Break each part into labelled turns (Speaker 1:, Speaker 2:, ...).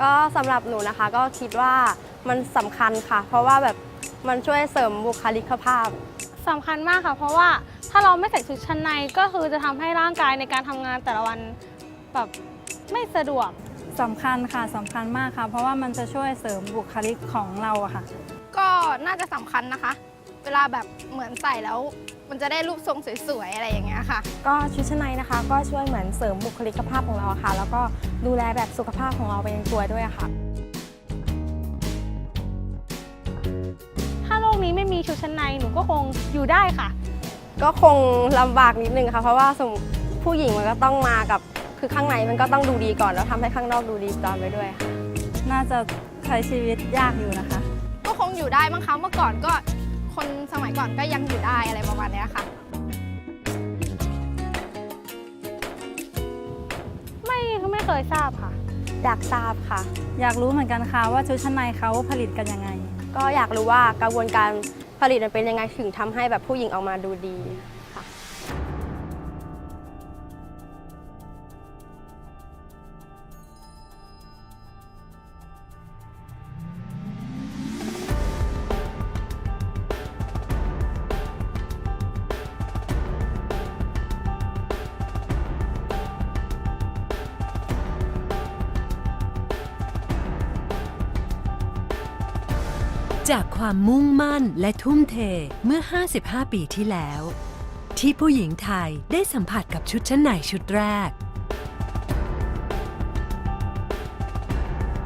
Speaker 1: ก็สำหรับหนูนะคะก็คิดว่ามันสำคัญค่ะ เพราะว่าแบบมันช่วยเสริมบุคลิกภาพ
Speaker 2: สำคัญมากค่ะ เพราะว่าถ้าเราไม่ใส่ชุดชั้นในก็คือจะทำให้ร่างกายในการทำงานแต่ละวันแบบไม่สะดวก
Speaker 3: สำคัญค่ะสำคัญมากค่ะ เพราะว่ามันจะช่วยเสริมบุคลิกของเราอะค่ะ
Speaker 4: ก็น่าจะสำคัญนะคะ เวลาแบบเหมือนใส่แล้ว มันจะได้รูปทรงสวยๆอะไรอย่างเงี้ยค่ะ
Speaker 5: ก็ชุดชั้นในนะคะ ก็ช่วยเหมือนเสริมบุคลิกภาพของเราอะค่ะ แล้วก็ดูแลแบบสุขภาพของเราไปในตัวด้วยอะค่ะ
Speaker 2: ถ้าโลกนี้ไม่มีชุดชั้นในหนูก็คงอยู่ได้ค่ะ
Speaker 1: ก็คงลำบากนิดนึงค่ะ เพราะว่าสมมุติผู้หญิงมันก็ต้องมากับคือข้างในมันก็ต้องดูดีก่อนแล้วทำให้ข้างนอกดูดีตามไปด้วยค่ะ
Speaker 3: น่าจะใช้ชีวิตยากอยู่นะคะ
Speaker 4: ก็คงอยู่ได้มั้งคะเมื่อก่อนก็ คนสมัยก่อนก็ยังอยู่ได้อะไรประมาณเนี้ยค่ะ
Speaker 2: ไม่ไม่เคยทราบค่ะ
Speaker 1: อยากทราบค่ะ
Speaker 3: อยากรู้เหมือนกันค่ะว่าชุดชั้นในเขาผลิตกันยังไง
Speaker 1: ก็อยากรู้ว่ากระบวนการผลิตมันเป็นยังไงถึงทำให้แบบผู้หญิงออกมาดูดี
Speaker 6: จากความมุ่งมั่นและทุ่มเทเมื่อ 55 ปีที่แล้ว ที่ผู้หญิงไทยได้สัมผัสกับชุดชั้นในชุดแรก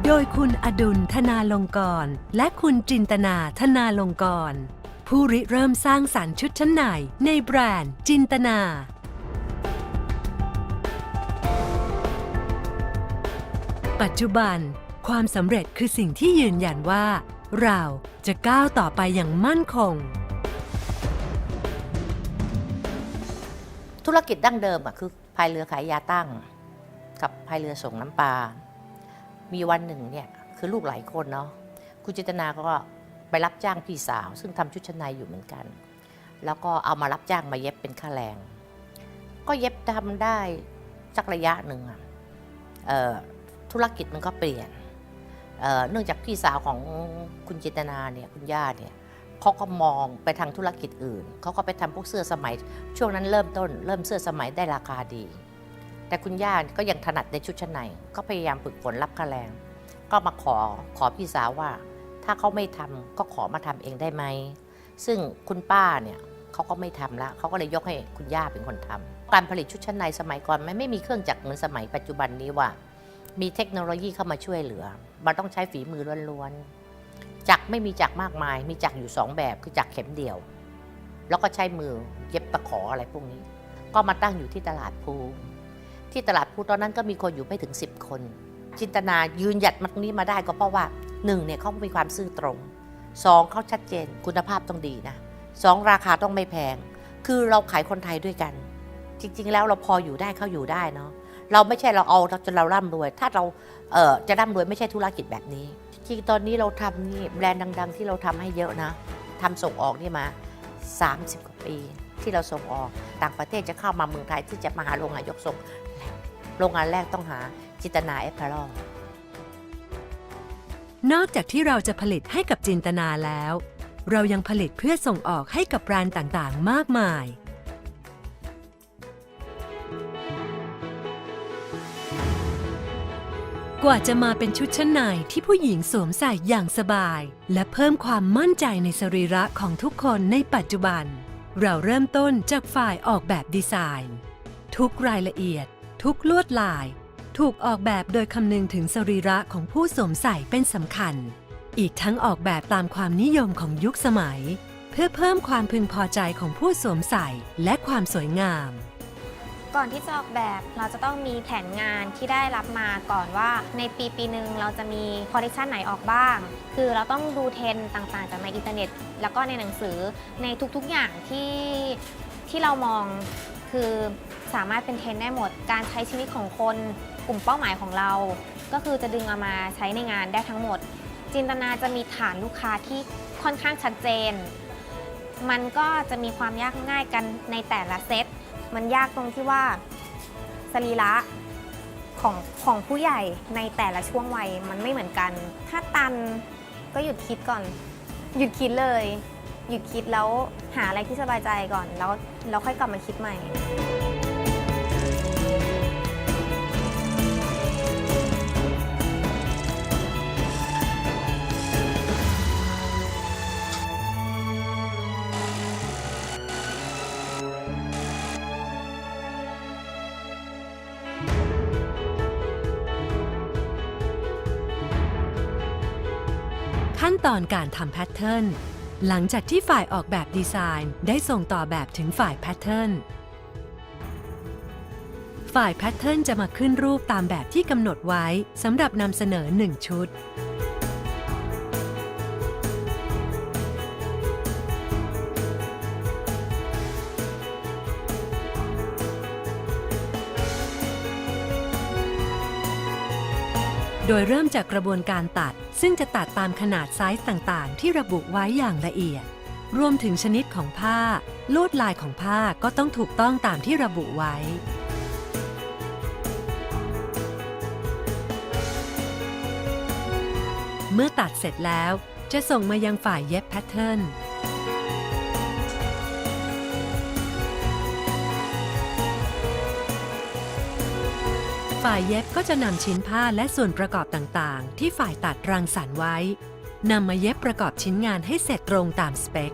Speaker 6: โดยคุณอดุลธนาลงกรณ์และคุณจินตนาธนาลงกรณ์ผู้ริเริ่มสร้างสรรค์ชุดชั้นในในแบรนด์จินตนาปัจจุบัน ความสำเร็จคือสิ่งที่ยืนยันว่า เราจะก้าวต่อไปอย่างมั่นคง
Speaker 7: ธุรกิจดั้งเดิมอะคือพายเรือขายยาตั้ง กับพายเรือส่งน้ำปลา มีวันหนึ่งเนี่ยคือลูกหลายคนเนาะคุณจิตนาก็ไปรับจ้างพี่สาว ซึ่งทำชุดชั้นในอยู่เหมือนกัน แล้วก็เอามารับจ้างมาเย็บเป็นค่าแรง ก็เย็บทำได้สักระยะหนึ่งอะธุรกิจมันก็เปลี่ยน เนื่องจากพี่สาวของคุณจิตนาเนี่ยคุณย่าเนี่ยเขาก็มองไปทางธุรกิจอื่น เขาก็ไปทำพวกเสื้อสมัย ช่วงนั้นเริ่มต้น เริ่มเสื้อสมัยได้ราคาดี แต่คุณย่าก็ยังถนัดในชุดชั้นในก็พยายามฝึกฝนรับค่าแรง ก็มาขอขอพี่สาวว่า ถ้าเขาไม่ทำก็ขอมาทำเองได้ไหม ซึ่งคุณป้าเนี่ยเขาก็ไม่ทำละเขาก็เลยยกให้คุณย่าเป็นคนทำการผลิตชุดชั้นในสมัยก่อนไมันไม่มีเครื่องจักรเหมือนสมัยปัจจุบันนี้ว่า มีเทคโนโลยีเข้ามาช่วยเหลือ มันต้องใช้ฝีมือล้วนๆจักไม่มีจักมากมาย มีจักอยู่สองแบบคือจักเข็มเดียว แล้วก็ใช้มือเย็บตะขออะไรพวกนี้ ก็มาตั้งอยู่ที่ตลาดภูที่ตลาดภูตอนนั้นก็มีคนอยู่ไม่ถึง 10 คน จินตนายืนหยัดมาตรงนี้มาได้ก็เพราะว่าหนึ่งเนี่ยเขามีความซื่อตรงสองเขาชัดเจนคุณภาพต้องดีนะสองราคาต้องไม่แพง คือเราขายคนไทยด้วยกัน จริง ๆ แล้วเราพออยู่ได้เขาอยู่ได้เนาะ เราไม่ใช่เราเอาจนเราร่ำรวย ถ้าเราเออจะร่ำรวยไม่ใช่ธุรกิจแบบนี้จริงตอนนี้เราทำนี่แบรนด์ดัง ๆ ที่เราทำให้เยอะนะทำส่งออกนี่มา 30 กว่าปีที่เราส่งออกต่างประเทศจะเข้ามาเมืองไทยที่จะมาหาโรงงานยกส่ง โรงงานแรกต้องหาจิตนาแอปเปิล
Speaker 6: นอกจากที่เราจะผลิตให้กับจินตนาแล้ว เรายังผลิตเพื่อส่งออกให้กับแบรนด์ต่างๆ มากมาย กว่าจะมาเป็นชุดชั้นในที่ผู้หญิงสวมใส่อย่างสบาย และเพิ่มความมั่นใจในสรีระของทุกคนในปัจจุบัน เราเริ่มต้นจากฝ่ายออกแบบดีไซน์ ทุกรายละเอียด ทุกลวดลาย ถูกออกแบบโดยคำนึงถึงสรีระของผู้สวมใส่เป็นสำคัญ อีกทั้งออกแบบตามความนิยมของยุคสมัย เพื่อเพิ่มความพึงพอใจของผู้สวมใส่และความสวยงาม
Speaker 8: ก่อนที่จะออกแบบเราจะต้องมีแผนงานที่ได้รับมาก่อนว่าในปีปีหนึ่งเราจะมีคอลเลคชันไหนออกบ้าง คือเราต้องดูเทรนต่างๆ จากในอินเทอร์เน็ต แล้วก็ในหนังสือในทุกๆอย่างที่ที่เรามองคือสามารถเป็นเทรนได้หมด การใช้ชีวิตของคนกลุ่มเป้าหมายของเรา ก็คือจะดึงเอามาใช้ในงานได้ทั้งหมด จินตนาจะมีฐานลูกค้าที่ค่อนข้างชัดเจน มันก็จะมีความยากง่ายกันในแต่ละเซต มันยากตรงที่ว่าสรีระของของผู้ใหญ่ในแต่ละช่วงวัยมันไม่เหมือนกัน ถ้าตันก็หยุดคิดก่อน หยุดคิดเลย หยุดคิดแล้วหาอะไรที่สบายใจก่อน แล้วแล้วค่อยกลับมาคิดใหม่
Speaker 6: ตอนการทำแพทเทิร์นหลังจากที่ฝ่ายออกแบบดีไซน์ได้ส่งต่อแบบถึงฝ่ายแพทเทิร์นฝ่ายแพทเทิร์นจะมาขึ้นรูปตามแบบที่กำหนดไว้สำหรับนำเสนอ 1 ชุด โดยเริ่มจากกระบวนการตัด ซึ่งจะตัดตามขนาดไซส์ต่างๆ ที่ระบุไว้อย่างละเอียด รวมถึงชนิดของผ้า ลวดลายของผ้าก็ต้องถูกต้องตามที่ระบุไว้ เมื่อตัดเสร็จแล้วจะส่งมายังฝ่ายเย็บแพทเทิร์น ฝ่ายเย็บก็จะนำชิ้นผ้าและส่วนประกอบต่างๆ ที่ฝ่ายตัดรังสรรค์ไว้นำมาเย็บประกอบชิ้นงานให้เสร็จตรงตามสเปค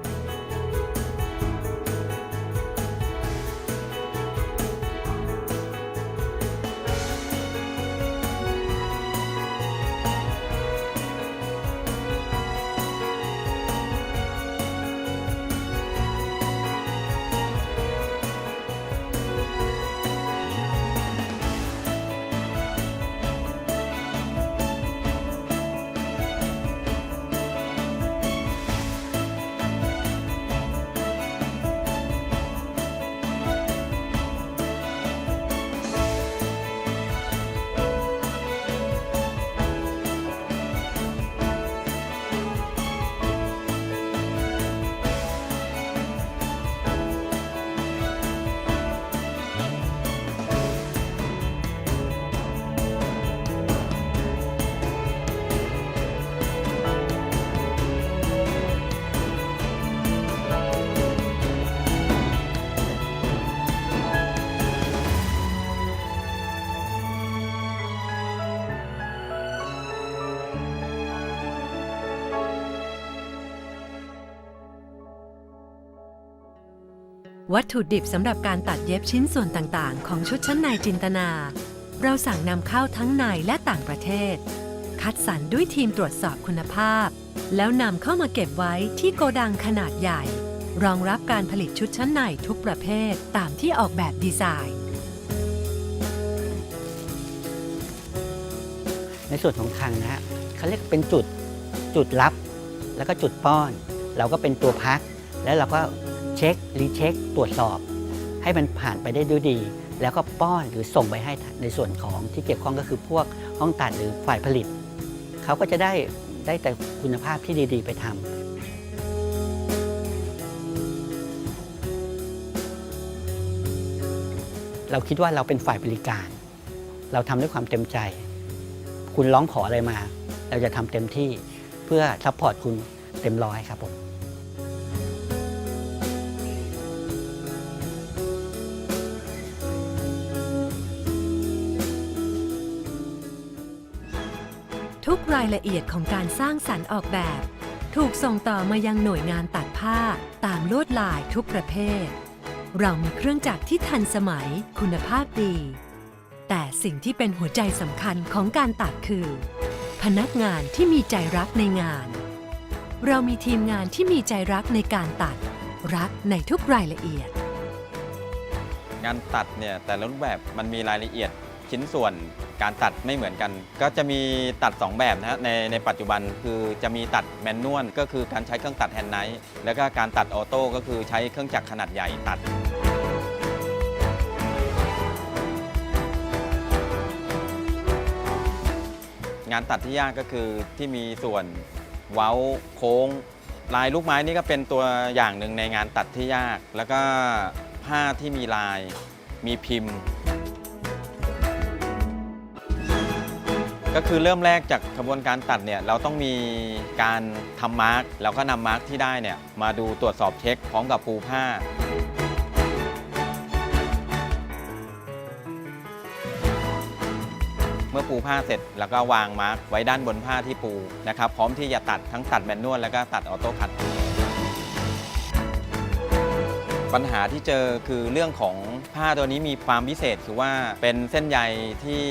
Speaker 6: วัตถุดิบสำหรับการตัดเย็บชิ้นส่วนต่างๆ ของชุดชั้นในจินตนา เราสั่งนำเข้าทั้งในและต่างประเทศ คัดสรรด้วยทีมตรวจสอบคุณภาพ แล้วนำเข้ามาเก็บไว้ที่โกดังขนาดใหญ่ รองรับการผลิตชุดชั้นในทุกประเภทตามที่ออกแบบดีไซน์
Speaker 9: ในส่วนของคลังนะฮะเขาเรียกเป็นจุดจุดรับ แล้วก็จุดป้อน เราก็เป็นตัวพัก แล้วเราก็เช็ครีเช็คตรวจสอบ ให้มันผ่านไปได้ด้วยดี แล้วก็ป้อนหรือส่งไปให้ในส่วนของที่เกี่ยวข้องก็คือพวกห้องตัดหรือฝ่ายผลิต เขาก็จะได้ได้แต่คุณภาพที่ดี ๆ ไปทำเราคิดว่าเราเป็นฝ่ายบริการ เราทำด้วยความเต็มใจ คุณร้องขออะไรมา เราจะทำเต็มที่เพื่อซัพพอร์ตคุณเต็มร้อยครับผม
Speaker 6: รายละเอียดของการสร้างสรรค์ออกแบบ ถูกส่งต่อมายังหน่วยงานตัดผ้าตามลวดลายทุกประเภท เรามีเครื่องจักรที่ทันสมัยคุณภาพดี แต่สิ่งที่เป็นหัวใจสำคัญของการตัดคือ พนักงานที่มีใจรักในงาน เรามีทีมงานที่มีใจรักในการตัด รักในทุกรายละเอียด
Speaker 10: งานตัดเนี่ยแต่ละรูปแบบมันมีรายละเอียด ชิ้นส่วนการตัดไม่เหมือนกัน ก็จะมีตัด 2 แบบนะฮะในในปัจจุบันคือจะมีตัดแมนนวลก็คือการใช้เครื่องตัดแฮนด์ไนท์แล้วก็การตัดออโต้ก็คือใช้เครื่องจักรขนาดใหญ่ตัดงานตัดที่ยากก็คือที่มีส่วนเว้าโค้ง ลายลูกไม้นี่ก็เป็นตัวอย่างหนึ่งในงานตัดที่ยาก แล้วก็ผ้าที่มีลายมีพิมพ์ ก็คือเริ่มแรกจากกระบวนการตัดเนี่ยเราต้องมีการทำมาร์กแล้วก็นำมาร์กที่ได้เนี่ยมาดูตรวจสอบเช็คพร้อมกับปูผ้า เมื่อปูผ้าเสร็จแล้วก็วางมาร์กไว้ด้านบนผ้าที่ปูนะครับพร้อมที่จะตัดทั้งตัดแมนนวลแล้วก็ตัดออโต้คัตปัญหาที่เจอคือเรื่องของ ผ้าตัวนี้มีความพิเศษคือว่าเป็นเส้นใยที่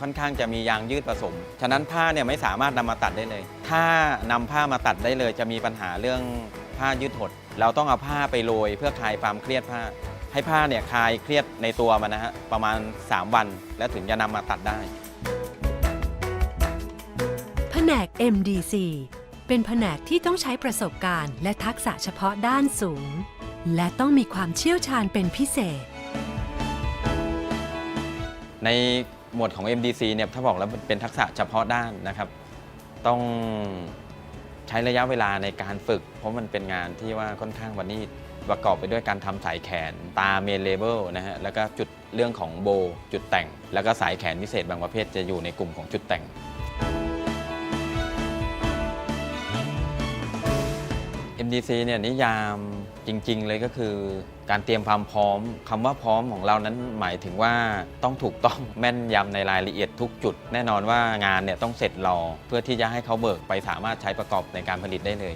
Speaker 10: ค่อนข้างจะมียางยืดผสม ฉะนั้นผ้าเนี่ยไม่สามารถนำมาตัดได้เลย ถ้านำผ้ามาตัดได้เลยจะมีปัญหาเรื่องผ้ายืดหด เราต้องเอาผ้าไปโรยเพื่อคลายความเครียดผ้า ให้ผ้าเนี่ยคลายเครียดในตัวมันนะฮะประมาณ 3 วัน แล้วถึงจะนำมาตัดได้
Speaker 6: แผนก MDC เป็นแผนกที่ต้องใช้ประสบการณ์ และทักษะเฉพาะด้านสูง และต้องมีความเชี่ยวชาญเป็นพิเศษ
Speaker 10: ในหมวดของ MDC เนี่ยถ้าบอกแล้วเป็นทักษะเฉพาะด้านนะครับ ต้องใช้ระยะเวลาในการฝึก เพราะมันเป็นงานที่ว่าค่อนข้างวันนี้ประกอบไปด้วยการทำสายแขนตาเมนเลเบลนะฮะแล้วก็จุดเรื่องของโบ จุดแต่ง แล้วก็สายแขนพิเศษบางประเภทจะอยู่ในกลุ่มของจุดแต่ง MDC เนี่ยนิยาม จริง ๆ เลยก็คือ การเตรียมความพร้อมคำว่าพร้อมของเรานั้นหมายถึงว่าต้องถูกต้องแม่นยำในรายละเอียดทุกจุด แน่นอนว่างานเนี่ยต้องเสร็จรอเพื่อที่จะให้เขาเบิกไปสามารถใช้ประกอบในการผลิตได้เลย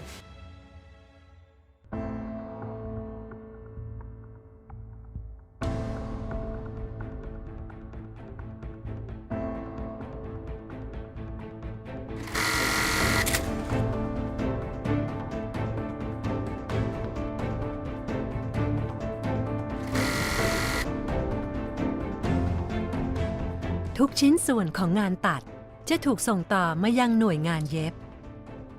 Speaker 6: ทุกชิ้นส่วนของงานตัดจะถูกส่งต่อมายังหน่วยงานเย็บ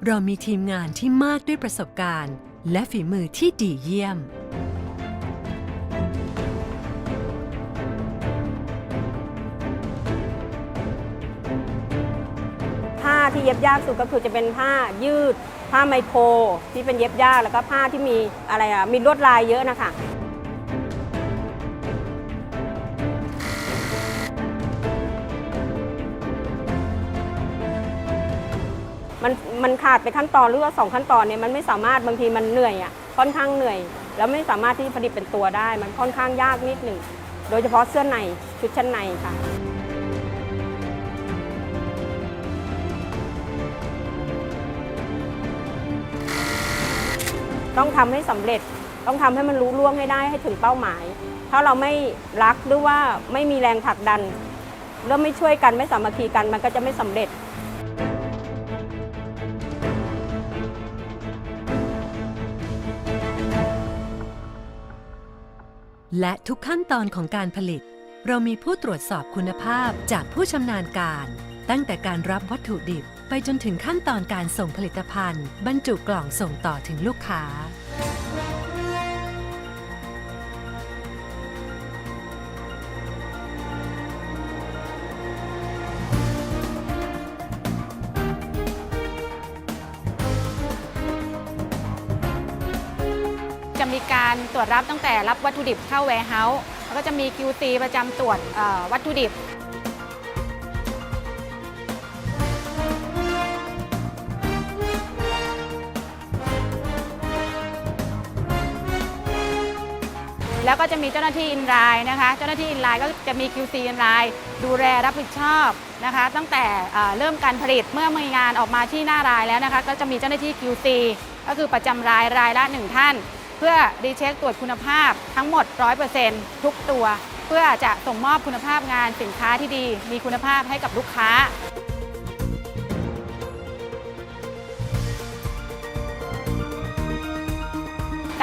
Speaker 6: เรามีทีมงานที่มากด้วยประสบการณ์ และฝีมือที่ดีเยี่ยม
Speaker 11: ผ้าที่เย็บยากสุดก็คือจะเป็นผ้ายืด ผ้าไมโครที่เป็นเย็บยากแล้วก็ผ้าที่มีอะไรอะมีลวดลายเยอะนะคะ มันขาดไปขั้นตอนหรือว่าสองขั้นตอนเนี่ยมันไม่สามารถบางทีมันเหนื่อยอะค่อนข้างเหนื่อย แล้วไม่สามารถที่ผลิตเป็นตัวได้ มันค่อนข้างยากนิดหนึ่งโดยเฉพาะเสื้อในชุดชั้นในค่ะต้องทำให้สำเร็จ ต้องทำให้มันรู้ล่วงให้ได้ให้ถึงเป้าหมาย ถ้าเราไม่รักหรือว่าไม่มีแรงผลักดันแล้วไม่ช่วยกันไม่สามัคคีกันมันก็จะไม่สำเร็จ
Speaker 6: และทุกขั้นตอนของการผลิต เรามีผู้ตรวจสอบคุณภาพจากผู้ชำนาญการ ตั้งแต่การรับวัตถุดิบ ไปจนถึงขั้นตอนการส่งผลิตภัณฑ์ บรรจุกล่องส่งต่อถึงลูกค้า
Speaker 12: วจรับตั้งแต่รับวัตถุดิบเข้าแวร์เฮาส์แล้วก็จะมี QC ประจำตรวจวัตถุดิบแล้วก็จะมีเจ้าหน้าที่อินไลน์นะคะ เจ้าหน้าที่อินไลน์ก็จะมี QC อินไลน์ดูแลรับผิดชอบนะคะ ตั้งแต่เริ่มการผลิตเมื่อมีงานออกมาที่หน้ารายแล้วนะคะ ก็จะมีเจ้าหน้าที่ QC ก็คือประจำรายรายละหนึ่งท่าน พื่อรีเช็คตรวจคุณภาพทั้งหมด 100%ทุกตัว เพื่อจะส่งมอบคุณภาพงานสินค้าที่ดี มีคุณภาพให้กับลูกค้า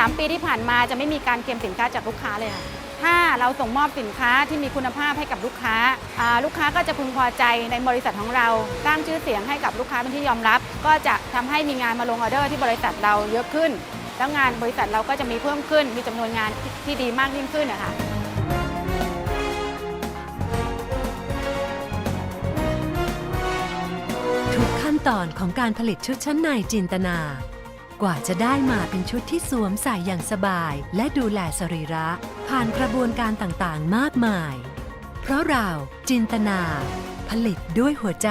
Speaker 12: 3 ปีที่ผ่านมาจะไม่มีการเก็บสินค้าจากลูกค้าเลยค่ะ ถ้าเราส่งมอบสินค้าที่มีคุณภาพให้กับลูกค้า ลูกค้าก็จะพึงพอใจในบริษัทของเรา สร้างชื่อเสียงให้กับลูกค้าเป็นที่ยอมรับ ก็จะทำให้มีงานมาลงออเดอร์ที่บริษัทเราเยอะขึ้น แล้วงานบริษัทเราก็จะมีเพิ่มขึ้น มีจำนวนงานที่ที่ดีมากยิ่งขึ้นนะคะ
Speaker 6: ทุกขั้นตอนของการผลิตชุดชั้นในจินตนา กว่าจะได้มาเป็นชุดที่สวมใส่อย่างสบาย และดูแลสรีระ ผ่านกระบวนการต่างๆ มากมาย เพราะเราจินตนา ผลิตด้วยหัวใจ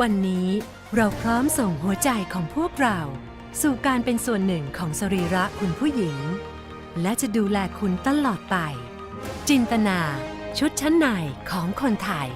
Speaker 6: วันนี้เราพร้อมส่งหัวใจของพวกเรา สู่การเป็นส่วนหนึ่งของสรีระคุณผู้หญิง และจะดูแลคุณตลอดไป จินตนา ชุดชั้นในของคนไทย